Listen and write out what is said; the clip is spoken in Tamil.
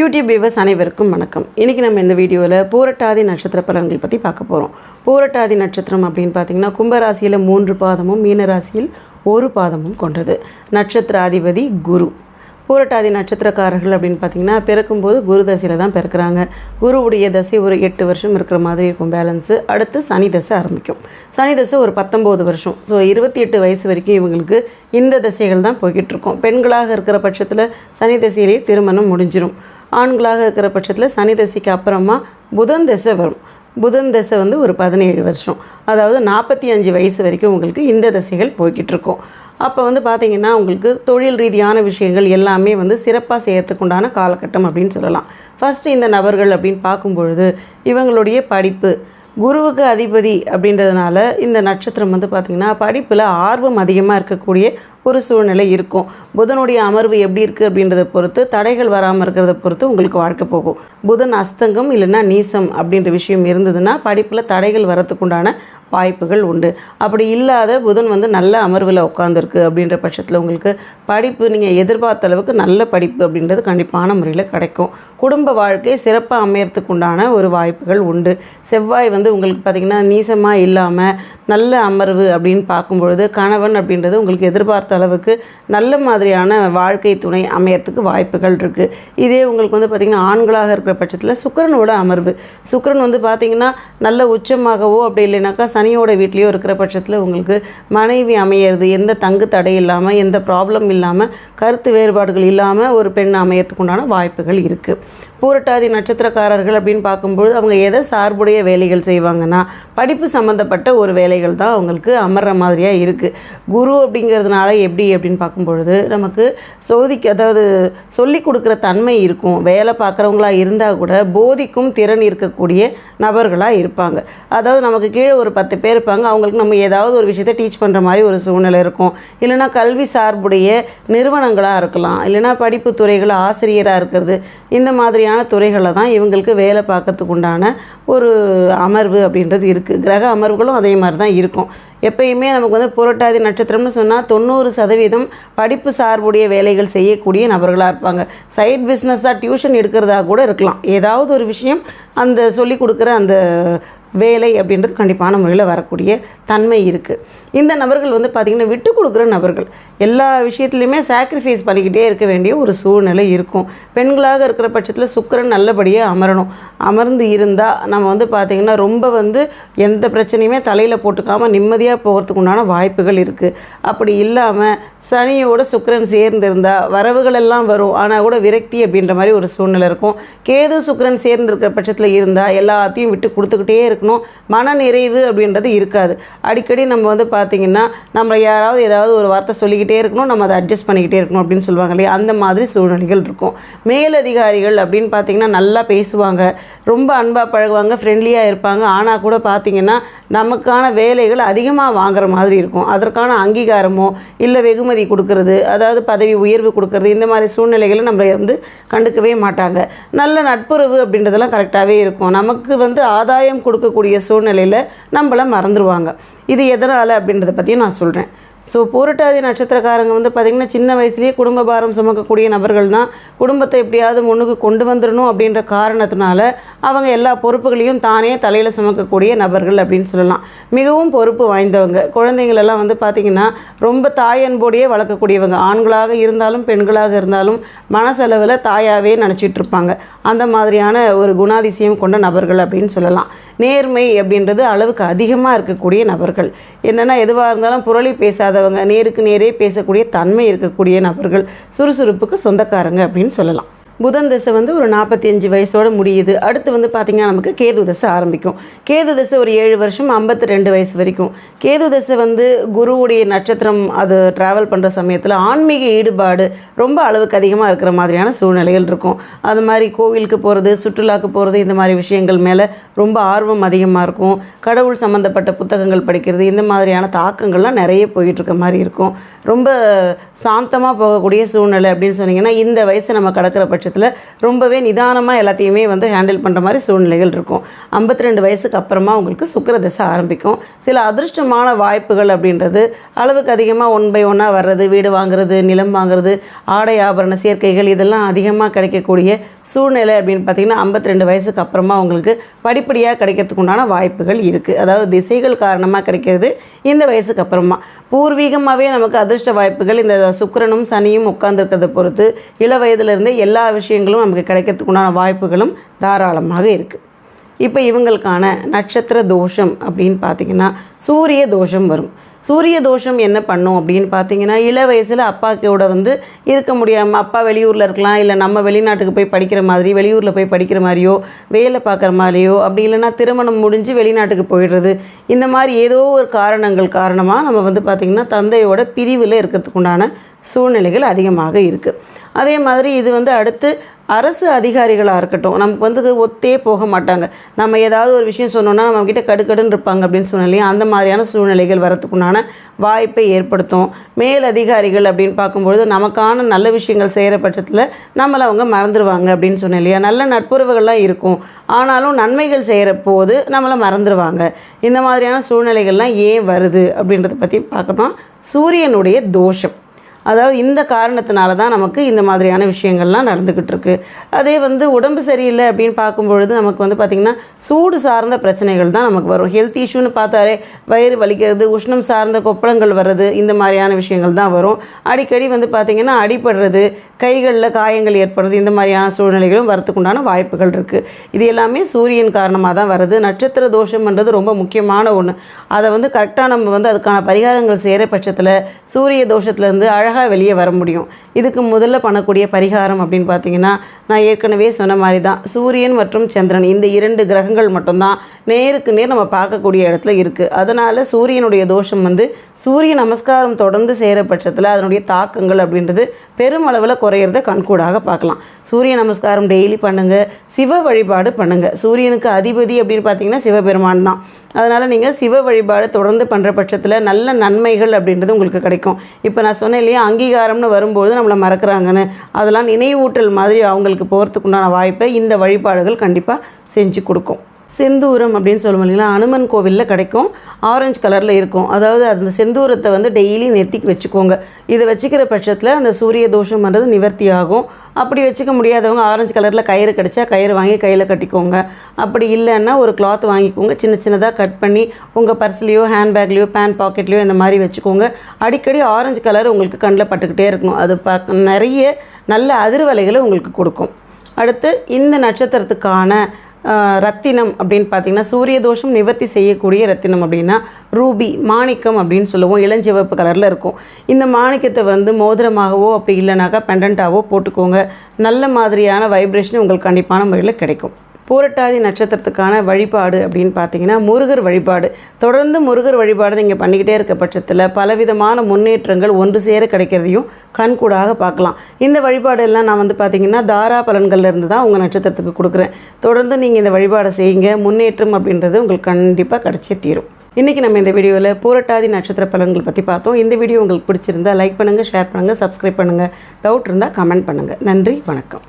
யூடியூப் வியூவர்ஸ் அனைவருக்கும் வணக்கம். இன்றைக்கி நம்ம இந்த வீடியோவில் பூரட்டாதி நட்சத்திர பலன்கள் பற்றி பார்க்க போகிறோம் பூரட்டாதி நட்சத்திரம் அப்படின்னு பார்த்தீங்கன்னா கும்பராசியில் மூன்று பாதமும் மீனராசியில் ஒரு பாதமும் கொண்டது. நட்சத்திர அதிபதி குரு. பூரட்டாதி நட்சத்திரக்காரர்கள் அப்படின்னு பார்த்தீங்கன்னா பிறக்கும்போது குரு தசையில் தான் பிறக்கிறாங்க. குருவுடைய தசை ஒரு எட்டு வருஷம் இருக்கிற மாதிரி இருக்கும் பேலன்ஸு அடுத்து சனி தசை ஆரம்பிக்கும். சனி தசை ஒரு பத்தொம்போது வருஷம். ஸோ இருபத்தி எட்டு வயசு வரைக்கும் இவங்களுக்கு இந்த தசைகள் தான் போய்கிட்டு இருக்கும். பெண்களாக இருக்கிற பட்சத்தில் சனி தசையிலேயே திருமணம் முடிஞ்சிடும் ஆண்களாக இருக்கிற பட்சத்தில் சனி தசைக்கு அப்புறமா புதன் தசை வரும். புதன் தசை வந்து ஒரு பதினேழு வருஷம். அதாவது நாற்பத்தி அஞ்சு வயசு வரைக்கும் உங்களுக்கு இந்த தசைகள் போய்கிட்டு இருக்கும். அப்போ வந்து பார்த்திங்கன்னா உங்களுக்கு தொழில் ரீதியான விஷயங்கள் எல்லாமே வந்து சிறப்பாக செய்யறதுக்கு உண்டான காலகட்டம் அப்படின்னு சொல்லலாம். ஃபஸ்ட்டு இந்த நபர்கள் அப்படின்னு பார்க்கும்பொழுது இவங்களுடைய படிப்பு குருவுக்கு அதிபதி அப்படின்றதுனால இந்த நட்சத்திரம் வந்து பார்த்திங்கன்னா படிப்பில் ஆர்வம் அதிகமாக இருக்கக்கூடிய ஒரு சூழ்நிலை இருக்கும். புதனுடைய அமர்வு எப்படி இருக்குது அப்படின்றத பொறுத்து தடைகள் வராமல் இருக்கிறத பொறுத்து உங்களுக்கு வாழ்க்கை போகும். புதன் அஸ்தங்கம் இல்லைன்னா நீசம் அப்படின்ற விஷயம் இருந்ததுன்னா படிப்பில் தடைகள் வரத்துக்குண்டான வாய்ப்புகள் உண்டு. அப்படி இல்லாத புதன் வந்து நல்ல அமர்வில் உட்காந்துருக்கு அப்படின்ற பட்சத்தில் உங்களுக்கு படிப்பு நீங்கள் எதிர்பார்த்த அளவுக்கு நல்ல படிப்பு அப்படின்றது கண்டிப்பான முறையில் கிடைக்கும். குடும்ப வாழ்க்கை சிறப்பாக அமையறதுக்கு உண்டான ஒரு வாய்ப்புகள் உண்டு. செவ்வாய் வந்து உங்களுக்கு பார்த்திங்கன்னா நீசமாக இல்லாமல் நல்ல அமர்வு அப்படின்னு பார்க்கும்பொழுது கணவன் அப்படின்றது உங்களுக்கு எதிர்பார்த்த அளவுக்கு நல்ல மாதிரியான வாழ்க்கை துணை அமையறதுக்கு வாய்ப்புகள் இருக்குது இதே உங்களுக்கு வந்து பார்த்திங்கன்னா ஆண்களாக இருக்கிற பட்சத்தில் சுக்கரனோட அமர்வு. சுக்கரன் வந்து பார்த்திங்கன்னா நல்ல உச்சமாகவோ அப்படி இல்லைனாக்கா சனியோட வீட்லேயோ இருக்கிற பட்சத்தில் உங்களுக்கு மனைவி அமையிறது எந்த தங்கு தடை இல்லாமல் எந்த ப்ராப்ளம் இல்லாமல் கருத்து வேறுபாடுகள் இல்லாமல் ஒரு பெண் அமையறதுக்கு உண்டான வாய்ப்புகள் இருக்குது பூரட்டாதி நட்சத்திரக்காரர்கள் அப்படின்னு பார்க்கும்பொழுது அவங்க எதை சார்புடைய வேலைகள் செய்வாங்கன்னா படிப்பு சம்மந்தப்பட்ட ஒரு வேலைகள் தான் அவங்களுக்கு அமர்ற மாதிரியாக இருக்குது குரு அப்படிங்கிறதுனால எப்படி அப்படின்னு பார்க்கும்பொழுது நமக்கு சோதிக்க அதாவது சொல்லி கொடுக்குற தன்மை இருக்கும். வேலை பார்க்குறவங்களா இருந்தால் கூட போதிக்கும் திறன் இருக்கக்கூடிய நபர்களாக இருப்பாங்க. அதாவது நமக்கு கீழே ஒரு பத்து பேர் இருப்பாங்க. அவங்களுக்கு நம்ம ஏதாவது ஒரு விஷயத்தை டீச் பண்ணுற மாதிரி ஒரு சூழ்நிலை இருக்கும். இல்லைனா கல்வி சார்புடைய நிறுவனங்களாக இருக்கலாம். இல்லைனா படிப்பு துறைகள் ஆசிரியராக இருக்கிறது. இந்த மாதிரியான துறைகளில் தான் இவங்களுக்கு வேலை பார்க்கறதுக்கு உண்டான ஒரு அமர்வு அப்படின்றது இருக்குது கிரக அமர்வுகளும் அதே மாதிரி தான் இருக்கும். எப்பயுமே நமக்கு வந்து புரட்டாதி நட்சத்திரம்னு சொன்னால் தொண்ணூறு சதவீதம் படிப்பு சார்புடைய வேலைகள் செய்யக்கூடிய நபர்களாக இருப்பாங்க. சைட் பிஸ்னஸாக டியூஷன் எடுக்கிறதா கூட இருக்கலாம். ஏதாவது ஒரு விஷயம் அந்த சொல்லி கொடுக்குற அந்த வேலை அப்படின்றது கண்டிப்பான முறையில் வரக்கூடிய தன்மை இருக்குது இந்த நபர்கள் வந்து பார்த்திங்கன்னா விட்டு கொடுக்குற நபர்கள். எல்லா விஷயத்துலையுமே சாக்ரிஃபைஸ் பண்ணிக்கிட்டே இருக்க வேண்டிய ஒரு சூழ்நிலை இருக்கும். பெண்களாக இருக்கிற பட்சத்தில் சுக்கரன் நல்லபடியாக அமரணும். அமர்ந்து இருந்தால் நம்ம வந்து பார்த்திங்கன்னா ரொம்ப வந்து எந்த பிரச்சனையுமே தலையில் போட்டுக்காமல் நிம்மதியாக போகிறதுக்கு உண்டான வாய்ப்புகள் இருக்குது அப்படி இல்லாமல் சனியோட சுக்கரன் சேர்ந்திருந்தால் வரவுகள் எல்லாம் வரும். ஆனால் கூட விரக்தி அப்படின்ற மாதிரி ஒரு சூழ்நிலை இருக்கும். கேது சுக்கரன் சேர்ந்திருக்கிற பட்சத்தில் இருந்தால் எல்லாத்தையும் விட்டு கொடுத்துக்கிட்டே இருக்கும் இருக்கணும். மன நிறைவு அப்படின்றது இருக்காது. அடிக்கடி நம்ம வந்து பார்த்திங்கன்னா நம்மளை யாராவது ஏதாவது ஒரு வார்த்தை சொல்லிக்கிட்டே இருக்கணும் நம்ம அதை அட்ஜஸ்ட் பண்ணிக்கிட்டே இருக்கணும் அப்படின்னு சொல்லுவாங்க இல்லையா? அந்த மாதிரி சூழ்நிலைகள் இருக்கும். மேலதிகாரிகள் அப்படின்னு பார்த்திங்கன்னா நல்லா பேசுவாங்க. ரொம்ப அன்பாக பழகுவாங்க ஃப்ரெண்ட்லியாக இருப்பாங்க. ஆனால் கூட பார்த்திங்கன்னா நமக்கான வேலைகள் அதிகமாக வாங்குற மாதிரி இருக்கும். அதற்கான அங்கீகாரமோ இல்லை வெகுமதி கொடுக்கறது அதாவது பதவி உயர்வு கொடுக்கறது இந்த மாதிரி சூழ்நிலைகளை நம்மளை வந்து கண்டுக்கவே மாட்டாங்க. நல்ல நட்புறவு அப்படின்றதெல்லாம் கரெக்டாகவே இருக்கும். நமக்கு வந்து ஆதாயம் கொடுக்க இருக்கக்கூடிய சூழ்நிலையில் நம்மளை மறந்துடுவாங்க இது எதனால் அப்படின்றத பற்றியும் நான் சொல்கிறேன் ஸோ பூரட்டாதி நட்சத்திரக்காரங்க வந்து பார்த்திங்கன்னா சின்ன வயசுலேயே குடும்ப பாரம் சுமக்கக்கூடிய நபர்கள் தான் குடும்பத்தை எப்படியாவது முன்னுக்கு கொண்டு வந்துடணும் அப்படின்ற காரணத்தினால அவங்க எல்லா பொறுப்புகளையும் தானே தலையில் சுமக்கக்கூடிய நபர்கள் அப்படின்னு சொல்லலாம். மிகவும் பொறுப்பு வாய்ந்தவங்க. குழந்தைங்களெல்லாம் வந்து பார்த்திங்கன்னா ரொம்ப தாயன்போடையே வளர்க்கக்கூடியவங்க. ஆண்களாக இருந்தாலும் பெண்களாக இருந்தாலும் மனசளவில் தாயாகவே நினச்சிட்டு இருப்பாங்க அந்த மாதிரியான ஒரு குணாதிசயம் கொண்ட நபர்கள் அப்படின்னு சொல்லலாம். நேர்மை அப்படின்றது அளவுக்கு அதிகமாக இருக்கக்கூடிய நபர்கள். என்னென்னா எதுவாக இருந்தாலும் புரளி பேசாதவங்க நேருக்கு நேரே பேசக்கூடிய தன்மை இருக்கக்கூடிய நபர்கள் சுறுசுறுப்புக்கு சொந்தக்காரங்க அப்படின்னு சொல்லலாம். புதன் தசை வந்து ஒரு நாற்பத்தி அஞ்சு வயசோடு முடியுது. அடுத்து வந்து பார்த்திங்கன்னா நமக்கு கேது தசை ஆரம்பிக்கும். கேது தசை ஒரு ஏழு வருஷம் ஐம்பத்தி ரெண்டு வயசு வரைக்கும். கேது தசை வந்து குருவுடைய நட்சத்திரம் அது ட்ராவல் பண்ணுற சமயத்தில் ஆன்மீக ஈடுபாடு ரொம்ப அளவுக்கு அதிகமாக இருக்கிற மாதிரியான சூழ்நிலைகள் இருக்கும். அது மாதிரி கோவிலுக்கு போகிறது சுற்றுலாக்கு போகிறது இந்த மாதிரி விஷயங்கள் மேலே ரொம்ப ஆர்வம் அதிகமாக இருக்கும். கடவுள் சம்மந்தப்பட்ட புத்தகங்கள் படிக்கிறது இந்த மாதிரியான தாக்கங்கள்லாம் நிறைய போயிட்டுருக்க மாதிரி இருக்கும். ரொம்ப சாந்தமாக போகக்கூடிய சூழ்நிலை அப்படின்னு சொன்னிங்கன்னா இந்த வயசை நம்ம கடக்கிற பட்சத்தில் பட்சத்தில் ரொம்பவே நிதானமாக எல்லாத்தையுமே வந்து ஹேண்டில் பண்ணுற மாதிரி சூழ்நிலைகள் இருக்கும். ஐம்பத்தி ரெண்டு வயசுக்கு அப்புறமா உங்களுக்கு சுக்கிர திசை ஆரம்பிக்கும். சில அதிர்ஷ்டமான வாய்ப்புகள் அப்படின்றது அளவுக்கு அதிகமாக ஒன் பை ஒன்னாக வர்றது வீடு வாங்குறது நிலம் வாங்குறது ஆடை ஆபரண சேர்க்கைகள் இதெல்லாம் அதிகமாக கிடைக்கக்கூடிய சூழ்நிலை அப்படின்னு பார்த்தீங்கன்னா ஐம்பத்தி ரெண்டு வயசுக்கு அப்புறமா உங்களுக்கு படிப்படியாக கிடைக்கிறதுக்கு உண்டான வாய்ப்புகள் இருக்குது அதாவது திசைகள் காரணமாக கிடைக்கிறது இந்த வயசுக்கு அப்புறமா. பூர்வீகமாகவே நமக்கு அதிர்ஷ்ட வாய்ப்புகள். இந்த சுக்கிரனும் சனியும் உட்கார்ந்துருக்கிறத பொறுத்து இள வயதிலிருந்தே எல்லா விஷயங்களும் நமக்கு கிடைக்கிறதுக்கு உண்டான வாய்ப்புகளும் தாராளமாக இருக்குது இப்போ இவங்களுக்கான நட்சத்திர தோஷம் அப்படின்னு பார்த்தீங்கன்னா சூரிய தோஷம் வரும். சூரிய தோஷம் என்ன பண்ணும் அப்படின்னு பார்த்தீங்கன்னா இள வயசில் அப்பாக்கோட வந்து இருக்க முடியாமல் அப்பா வெளியூரில் இருக்கலாம் இல்லை நம்ம வெளிநாட்டுக்கு போய் படிக்கிற மாதிரி வெளியூரில் போய் படிக்கிற மாதிரியோ வேலை பார்க்குற மாதிரியோ அப்படி இல்லைன்னா திருமணம் முடிஞ்சு வெளிநாட்டுக்கு போயிடுறது. இந்த மாதிரி ஏதோ ஒரு காரணங்கள் காரணமாக நம்ம வந்து பார்த்திங்கன்னா தந்தையோட பிரிவில் இருக்கிறதுக்கு உண்டான சூழ்நிலைகள் அதிகமாக இருக்குது அதே மாதிரி இது வந்து அடுத்து அரசு அதிகாரிகளாக இருக்கட்டும் நமக்கு வந்து ஒத்தே போக மாட்டாங்க. நம்ம ஏதாவது ஒரு விஷயம் சொன்னோன்னா நம்மக்கிட்ட கடுக்கடுன்னு இருப்பாங்க அப்படின்னு சொன்னாலையும் அந்த மாதிரியான சூழ்நிலைகள் வரத்துக்குண்டான வாய்ப்பை ஏற்படுத்தும். மேல் அதிகாரிகள் அப்படின்னு பார்க்கும்பொழுது நமக்கான நல்ல விஷயங்கள் செய்கிற பட்சத்தில் நம்மளை அவங்க மறந்துடுவாங்க அப்படின்னு சொன்னேன் இல்லையா நல்ல நட்புறவுகள்லாம் இருக்கும். ஆனாலும் நன்மைகள் செய்கிற போது நம்மளை மறந்துடுவாங்க இந்த மாதிரியான சூழ்நிலைகள்லாம் ஏன் வருது அப்படின்றத பற்றி பார்க்கணும். சூரியனுடைய தோஷம். அதாவது இந்த காரணத்தினால தான் நமக்கு இந்த மாதிரியான விஷயங்கள்லாம் நடந்துக்கிட்டு இருக்கு அதே வந்து உடம்பு சரியில்லை அப்படின்னு பார்க்கும்பொழுது நமக்கு வந்து பார்த்திங்கன்னா சூடு சார்ந்த பிரச்சனைகள் தான் நமக்கு வரும். ஹெல்த் இஷ்யூன்னு பார்த்தாலே வயிறு வலிக்கிறது உஷ்ணம் சார்ந்த கொப்பளங்கள் வர்றது இந்த மாதிரியான விஷயங்கள் தான் வரும். அடிக்கடி வந்து பார்த்திங்கன்னா அடிபடுறது கைகளில் காயங்கள் ஏற்படுறது இந்த மாதிரியான சூழ்நிலைகளும் வரத்துக்குண்டான வாய்ப்புகள் இருக்குது இது எல்லாமே சூரியன் காரணமாக தான் வருது. நட்சத்திர தோஷம்ன்றது ரொம்ப முக்கியமான ஒன்று அதை வந்து கரெக்டாக நம்ம வந்து அதுக்கான பரிகாரங்கள் செய்கிற பட்சத்தில் சூரிய தோஷத்துலேருந்து அழகாக வெளியே வர முடியும். இதுக்கு முதல்ல பண்ணக்கூடிய பரிகாரம் அப்படின்னு பார்த்தீங்கன்னா நான் ஏற்கனவே சொன்ன மாதிரி தான். சூரியன் மற்றும் சந்திரன் இந்த இரண்டு கிரகங்கள் மட்டும்தான் நேருக்கு நேர் நம்ம பார்க்கக்கூடிய இடத்துல இருக்குது அதனால் சூரியனுடைய தோஷம் வந்து சூரிய நமஸ்காரம் தொடர்ந்து செய்கிற பட்சத்தில் அதனுடைய தாக்கங்கள் அப்படின்றது பெருமளவில் குறையிறத கண்கூடாக பார்க்கலாம். சூரிய நமஸ்காரம் டெய்லி பண்ணுங்கள் சிவ வழிபாடு பண்ணுங்கள் சூரியனுக்கு அதிபதி அப்படின்னு பார்த்தீங்கன்னா சிவபெருமான் தான். அதனால் நீங்கள் சிவ வழிபாடு தொடர்ந்து பண்ணுற பட்சத்தில் நல்ல நன்மைகள் அப்படின்றது உங்களுக்கு கிடைக்கும். இப்போ நான் சொன்னேன் இல்லையா அங்கீகாரம்னு வரும்போது நம்மளை மறக்கிறாங்கன்னு. அதெல்லாம் நினைவூட்டல் மாதிரி அவங்களுக்கு போகிறதுக்குண்டான வாய்ப்பை இந்த வழிபாடுகள் கண்டிப்பாக செஞ்சு கொடுக்கும். செந்தூரம் அப்படின்னு சொல்லுவோம் இல்லைங்களா? அனுமன் கோவிலில் கிடைக்கும். ஆரஞ்சு கலரில் இருக்கும். அதாவது அந்த செந்தூரத்தை வந்து டெய்லி நெத்திக்கு வச்சுக்கோங்க. இதை வச்சுக்கிற பட்சத்தில் அந்த சூரிய தோஷம்ன்றது நிவர்த்தி ஆகும். அப்படி வச்சுக்க முடியாதவங்க ஆரஞ்சு கலரில் கயிறு கிடச்சா கயிறு வாங்கி கையில் கட்டிக்கோங்க. அப்படி இல்லைன்னா ஒரு கிளாத் வாங்கிக்கோங்க. சின்ன சின்னதாக கட் பண்ணி உங்கள் பர்ஸ்லேயோ ஹேண்ட்பேக்லேயோ பேண்ட் பாக்கெட்லேயோ இந்த மாதிரி வச்சுக்கோங்க. அடிக்கடி ஆரஞ்சு கலர் உங்களுக்கு கண்ணில் பட்டுக்கிட்டே இருக்கணும். அது பார்க்க நிறைய நல்ல அதிர்வலைகளை உங்களுக்கு கொடுக்கும். அடுத்து இந்த நட்சத்திரத்துக்கான ரத்தினம் அப்படின்னு பார்த்தீங்கன்னா சூரிய தோஷம் நிவர்த்தி செய்யக்கூடிய ரத்தினம் அப்படின்னா ரூபி மாணிக்கம் அப்படின்னு சொல்லுவோம். இளஞ்சிவப்பு கலரில் இருக்கும். இந்த மாணிக்கத்தை வந்து மோதிரமாகவோ அப்படி இல்லைனாக்கா பெண்டண்ட்டாகவோ போட்டுக்கோங்க. நல்ல மாதிரியான வைப்ரேஷன் உங்களுக்கு கண்டிப்பான முறையில் கிடைக்கும். பூரட்டாதி நட்சத்திரத்துக்கான வழிபாடு அப்படின்னு பார்த்தீங்கன்னா முருகர் வழிபாடு. தொடர்ந்து முருகர் வழிபாடு நீங்கள் பண்ணிக்கிட்டே இருக்க பட்சத்தில் பலவிதமான முன்னேற்றங்கள் ஒன்று சேர கிடைக்கிறதையும் கண்கூடாக பார்க்கலாம். இந்த வழிபாடு எல்லாம் நான் வந்து பார்த்தீங்கன்னா தாரா பலன்களில் இருந்து தான் உங்கள் நட்சத்திரத்துக்கு கொடுக்குறேன். தொடர்ந்து நீங்கள் இந்த வழிபாடை செய்யுங்க. முன்னேற்றம் அப்படின்றது உங்களுக்கு கண்டிப்பாக கிடைச்சே தீரும். இன்றைக்கி நம்ம இந்த வீடியோவில் பூரட்டாதி நட்சத்திர பலன்கள் பற்றி பார்த்தோம். இந்த வீடியோ உங்களுக்கு பிடிச்சிருந்தா லைக் பண்ணுங்கள் ஷேர் பண்ணுங்கள் சப்ஸ்கிரைப் பண்ணுங்கள் டவுட் இருந்தால் கமெண்ட் பண்ணுங்கள் நன்றி வணக்கம்.